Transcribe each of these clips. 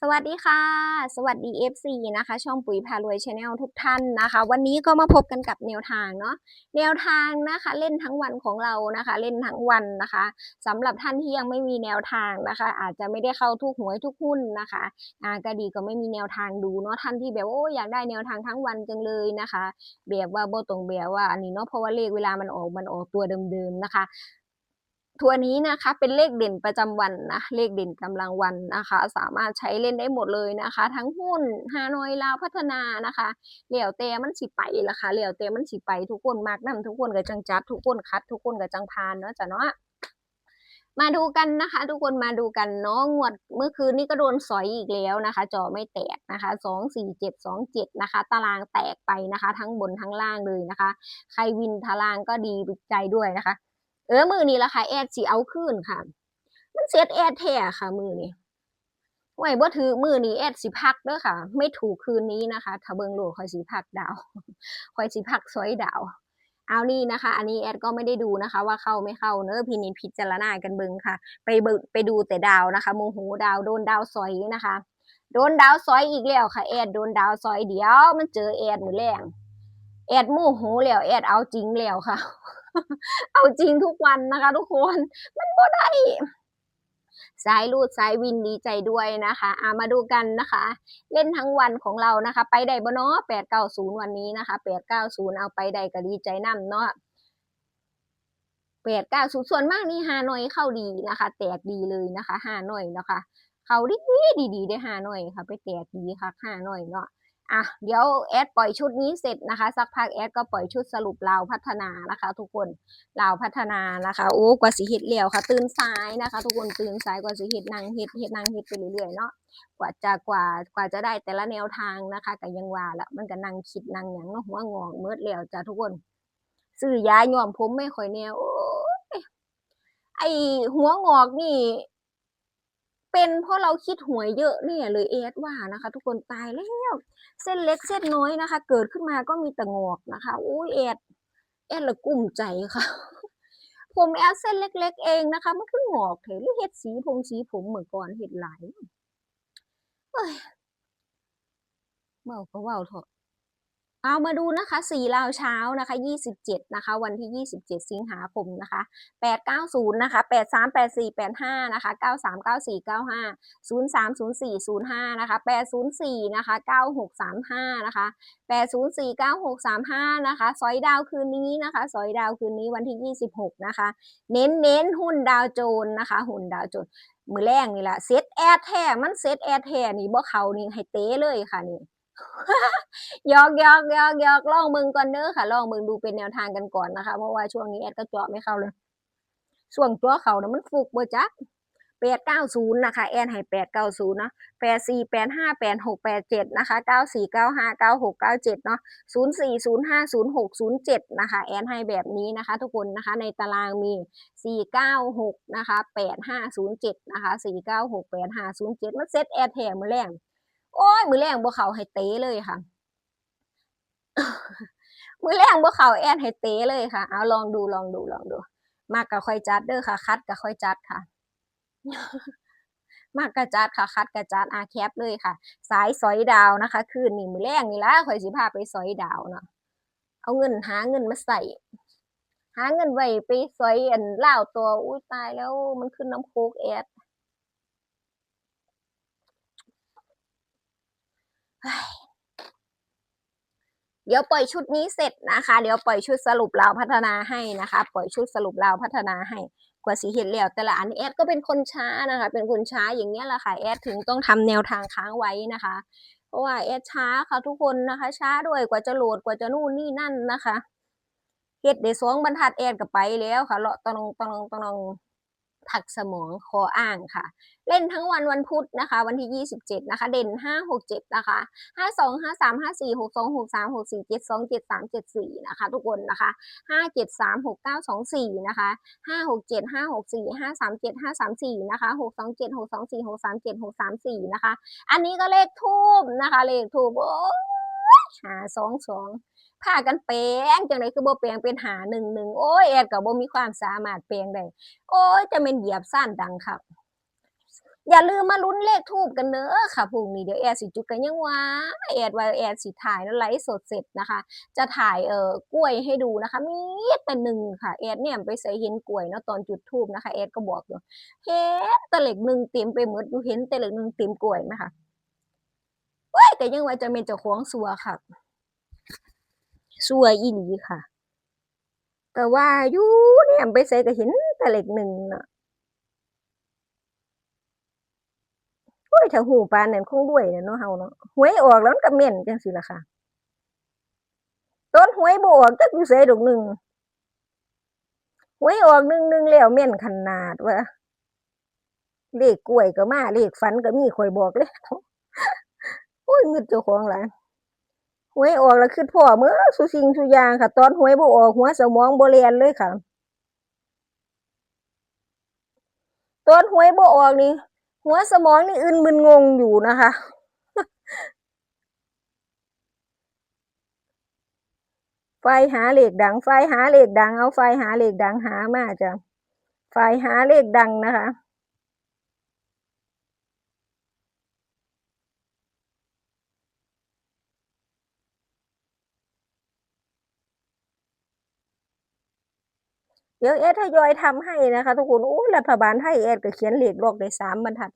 สวัสดีค่ะ สวัสดี FC นะคะ ช่องปุ๋ยพารวยชาแนลทุกท่านนะคะ วันนี้ก็มาพบกันกับแนวทางเนาะแนวทางนะคะ เล่นทั้งวันของเรานะคะ เล่นทั้งวันนะคะสำหรับท่านที่ยังไม่มีแนวทางนะคะ อาจจะไม่ได้เข้าทุกหวยทุกหุ้นนะคะอ่าก็ดีก็ไม่มีแนวทางดูเนาะท่านที่แบบโอ้อยากได้แนวทางทั้งวันจังเลยนะคะแบบว่าโบตรงแบบว่าอันนี้เนาะเพราะว่าเลขเวลามันออกมันออกตัวเดิมๆนะคะ ตัวนี้นะคะเป็นเลขเด่นประจำวันนะเลขเด่นกำลังวันนะคะ สามารถใช้เล่นได้หมดเลยนะคะ ทั้งหุ้นฮานอยลาวพัฒนานะคะเหลี่ยวแต่มันสิไปละคะเหลี่ยวแต่มันสิไปทุกคนมากนํทุกคนกับจังจัด ทุกคนคัด ทุกคนกับจังพานเนาะจ้ะเนาะมาดูกันนะคะ ทุกคนมาดูกันเนาะงวดเมื่อคืนนี้ก็โดนสอยอีกแล้วนะคะ จอไม่แตกนะคะสองสี่เจ็ดสองเจ็ดนะคะ ตารางแตกไปนะคะ ทั้งบนทั้งล่างเลยนะคะ ใครวินทารางก็ดีใจด้วยนะคะ เออมือนี้ละค่ะแอดสิเอาคืนค่ะ มันเซตแอดแท้ค่ะ มือนี้ไหวบ่ถือมือนี้แอดสิพักเด้อค่ะ ไม่ถูกคืนนี้นะคะ ถ้าเบิงโลคอยสิพักดาวคอยสิพักสวยดาว เอานี่นะคะ อันนี้แอดก็ไม่ได้ดูนะคะ ว่าเข้าไม่เข้าเนอะพี่นิดพิจารณากันเบิงค่ะ ไปเบิงไปดูแต่ดาวนะคะโมโหดาวโดนดาวซอยนะคะ โดนดาวซอยอีกแล้วค่ะ แอดโดนดาวซอยเดี๋ยวมันเจอแอดมือแรงแอดโมโหแล้วแอดเอาจริงแล้วค่ะ เอาจริงทุกวันนะคะ ทุกคน มันบ่ได้สายรูดสายวินดีใจด้วยนะคะอามาดูกันนะคะ เล่นทั้งวันของเรานะคะ ไปได้บ่เนาะแปดเก้าศูนย์วันนี้นะคะแปดเก้าศูนย์เอาไปได้ก็ดีใจนํเนาะแปดเก้าศูนย์ส่วนมากนี่ฮานอยเข้าดีนะคะ แตกดีเลยนะคะฮานอยนะคะ เขาดีดีดีได้ฮานอยค่ะ ไปแตกดีค่ะฮานอยเนาะ อะเดี๋ยวแอดปล่อยชุดนี้เสร็จนะคะ สักพักแอดก็ปล่อยชุดสรุปลาวพัฒนานะคะ ทุกคนลาวพัฒนานะคะโอ้กว่าสิเฮ็ดแล้วค่ะ ตื่นสายนะคะ ทุกคนตื่นสายกว่าสิเฮ็ดนางเฮ็ดเฮ็ดนางเฮ็ดไปเรื่อยๆเนาะกว่าจะกว่ากว่าจะได้แต่ละแนวทางนะคะก็ยังว่าละมันก็นั่งคิดนั่งหยังเนาะหัวงอกเมิดแล้วจ้ะทุกคนซื้อยาย้อมผมไม่ค่อยแนวโอ้ยไอหัวงอกนี่ เป็นเพราะเราคิดหวยเยอะเนี่ยเลยเอสว่านะคะ ทุกคนตายแล้วเส้นเล็กเส้นน้อยนะคะ เกิดขึ้นมาก็มีแต่งอกนะคะโอ้ยเอดเอดละกุ้มใจค่ะ ผมแอดเส้นเล็ก ๆ เองนะคะมันคืองอกเถอะหรือเฮ็ดสีผมสีผมเหมือนก่อนเฮ็ดไหลเอ้ยเมาก็เว้าเถอะ เอามาดูนะคะสี่ลาวเช้านะคะยี่สิบเจ็ดนะคะ วันที่ยี่สิบเจ็ดสิงหาคมนะคะแปดเก้าศูนย์นะคะแปดสามแปดสี่แปดห้านะคะเก้าสามเก้าสี่เก้าห้าศูนย์สามศูนย์สี่ศูนย์ห้านะคะแปดศูนย์สี่นะคะเก้าหกสามห้านะคะแปดศูนย์สี่เก้าหกสามห้านะคะซอยดาวคืนนี้นะคะซอยดาวคืนนี้วันที่ยี่สิบหกนะคะ เน้นเน้นหุ้นดาวโจนนะคะ หุ้นดาวโจนมือแรกนี่แหละเซตแอดแท้มันเซตแอดแท้นี่บ่เขานี่ให้เต้เลยค่ะนี่ ยอกยอกยอกยอกลองมึงก่อนเด้อค่ะลองมึงดูเป็นแนวทางกันก่อนนะคะ เพราะว่าช่วงนี้แอดก็เจาะไม่เข้าเลยส่วนตัวเขานะมันฟุกบ่จักแปดเก้าศูนย์นะคะ แอนให้แปดเก้าศูนย์เนาะแปดสี่แปดห้าแปดหกแปดเจ็ดนะคะเก้าสี่เก้าห้าเก้าหกเก้าเจ็ดเนาะศูนย์สี่ศูนย์ห้าศูนย์หกศูนย์เจ็ดนะคะ แอนให้แบบนี้นะคะ ทุกคนนะคะ ในตารางมีสี่เก้าหกนะคะแปดห้าศูนย์เจ็ดนะคะสี่เก้าหกแปดห้าศูนย์เจ็ดมันเซตแอดแถมมือแรง โอ้ยมือแรงบ่เขาให้เตะเลยค่ะ มือแรงบ่เขาแอดให้เตะเลยค่ะ เอาลองดูลองดูลองดู มากก็ค่อยจัดเด้อค่ะ คัดก็ค่อยจัดค่ะ มากกระจัดค่ะคัดกระจัดอาแคปเลยค่ะ สายสอยดาวนะคะ คืนนี้มือแรงนี่ละข่อยสิพาไปสอยดาวเนาะเอาเงินหาเงินมาใส่หาเงินไว้ไปสอยอันเล่าตัวอุ้ยตายแล้วมันขึ้นน้ำโคกแอด เดี๋ยวปล่อยชุดนี้เสร็จนะคะ เดี๋ยวปล่อยชุดสรุปลาพัฒนาให้นะคะ ปล่อยชุดสรุปลาพัฒนาให้กว่าสีเห็นแล้วแต่ละอันแอดก็เป็นคนช้านะคะ เป็นคนช้าอย่างเงี้ยแหละค่ะแอดถึงต้องทำแนวทางค้างไว้นะคะ เพราะว่าแอดช้าค่ะทุกคนนะคะ ช้าด้วยกว่าจะโหลดกว่าจะนู่นนี่นั่นนะคะเฮ็ดได้สองบรรทัดแอดก็ไปแล้วค่ะเลาะตองตองตอง ผักสมองคออ่างค่ะ เล่นทั้งวันวันพุธนะคะ วันที่ 27 นะคะ เด่น 5 6 7 นะคะ 52 53 54 62 63 64 72 73 74 นะคะ ทุกคนนะคะ 573 6924 นะคะ 567 564 537 534 นะคะ 627 624 637 634 นะคะ อันนี้ก็เลขทูบนะคะ เลขทูบโอ้ หาสองสองพากันแปลงจังไดคือบ่แปลงเป็นหาหนึ่งหนึ่งโอ้ยแอดก็บ่มีความสามารถแปลงได้โอ้ยจะเป็นเหยียบซ่านดังครับ อย่าลืมมาลุ้นเลขทูบกันเนอะค่ะพรุ่งนี้เดี๋ยวแอดสิจุดกันยังว่าแอดว่าแอดสิถ่ายแล้วไลฟ์สดเสร็จนะคะ จะถ่ายเอ่อกล้วยให้ดูนะคะ มีแต่หนึ่งค่ะแอดเนี่ยไปใส่เห็นกล้วยเนาะตอนจุดทูบนะคะแอดก็บอกอยู่เห็นแต่เหล็กหนึ่งเต็มไปหมดดูเห็นแต่เหล็กหนึ่งเต็มกล้วยไหมคะ เว้ยแต่ยังว่าจะเป็นเจ้าของสัวค่ะสัวอีหลีค่ะแต่ว่าอยู่เนี่ยไปใส่ก็เห็นแต่เหล็กหนึ่งเนาะโอ้ยถ้าหูปานนั่นคงรวยเนาะเฮาเนาะหวยออกแล้วมันก็แม่นจังซี่ล่ะค่ะต้นหวยบออกจักอยู่ไสดอกหนึ่งหวยออกหนึ่งหนึ่งแล้วแม่นขนาดว่าเลขกล้วยก็มาเลขฝันก็มีข่อยบอกเลย โอ้ยงึดเจ้าของหลายหวยออกแล้วคือพ่อเมื่อสุสิงสุยางค่ะ ตอนหวยบ่ออกหัวสมองบ่แล่นเลยค่ะ ตอนหวยบ่ออกนี่หัวสมองนี่อึนมึนงงอยู่นะคะไฟหาเหลขดัง ไฟหาเหลขดัง เอาไฟหาเหลขดังหามาจ้ะไฟหาเหลขดังนะคะ เดี๋ยวเอสทยอยทำให้นะคะ ทุกคนโอ้รัฐบาลไทยเอสก็เขียนเลขล็อกได้สามบรรทัด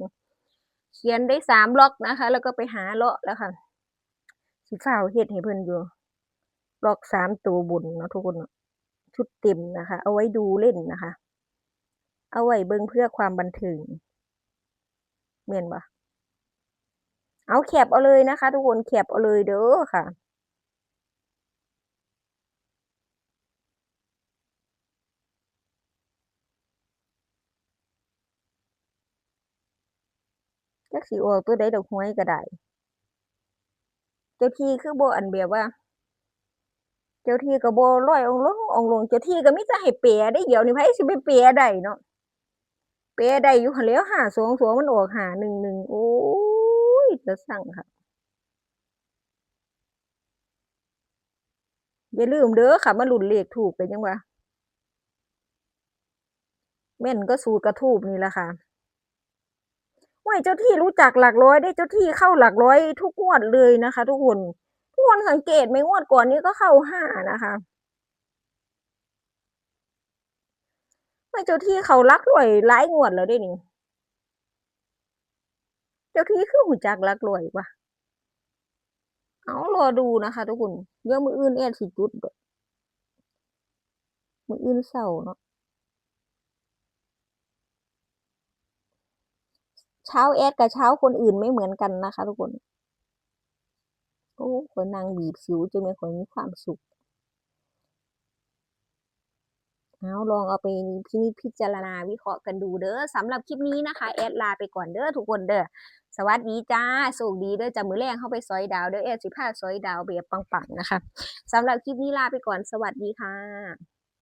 เขียนได้สามล็อกนะคะ แล้วก็ไปหาเลาะแล้วค่ะสีฟ้าวเฮ็ดให้เพิ่นอยู่ล็อกสามตัวบนเนาะทุกคนชุดเต็มนะคะ เอาไว้ดูเล่นนะคะ เอาไว้เบิ่งเพื่อความบันเทิงเมียนบ่เอาแคบเอาเลยนะคะ ทุกคนแคบเอาเลยเด้อค่ะ จักสิออกตัวใดดอกหวยก็ได้ เจ้าที่คือบ่อันแบบว่า เจ้าที่ก็บ่ร้อยองลงองลง เจ้าที่ก็มีแต่ให้แปลได้เดี๋ยวนี้ไผสิไปแปลได้เนาะแปลได้อยู่หั้นแหล้ว522มันออก511โอ้ยจะสั่งค่ะอย่าลืมเด้อค่ะมาหลุ้นเลขทูกันยังว่าแม่นก็สูตรกระทูบนี่แหละค่ะ โอ้ยเจ้าที่รู้จักหลักร้อยได้เจ้าที่เข้าหลักร้อยทุกงวดเลยนะคะ ทุกคนทุกคนสังเกตไหมงวดก่อนนี้ก็เข้าห้านะคะไม่เจ้าที่เขารักรวยหลายงวดแล้วด้นี่เจ้าที่คือหูจักรักรวยวะเอารอดูนะคะทุกคนเดี๋ยวมืออื่นแอดสิจุดมืออื่นเศร้าเนาะ เช้าแอดกับเช้าคนอื่นไม่เหมือนกันนะคะ ทุกคน โอ้คนนางบีบสิวจะไม่ค่อยมีความสุขเอาลองเอาไปพินิจพิจารณาวิเคราะห์กันดูเด้อสำหรับคลิปนี้นะคะ แอดลาไปก่อนเด้อทุกคนเด้อสวัสดีจ้าโชคดีเด้อจะมือแรงเข้าไปซอยดาวเด้อแอดสิพาซอยดาวแบบปังๆนะคะสำหรับคลิปนี้ลาไปก่อนสวัสดีค่ะ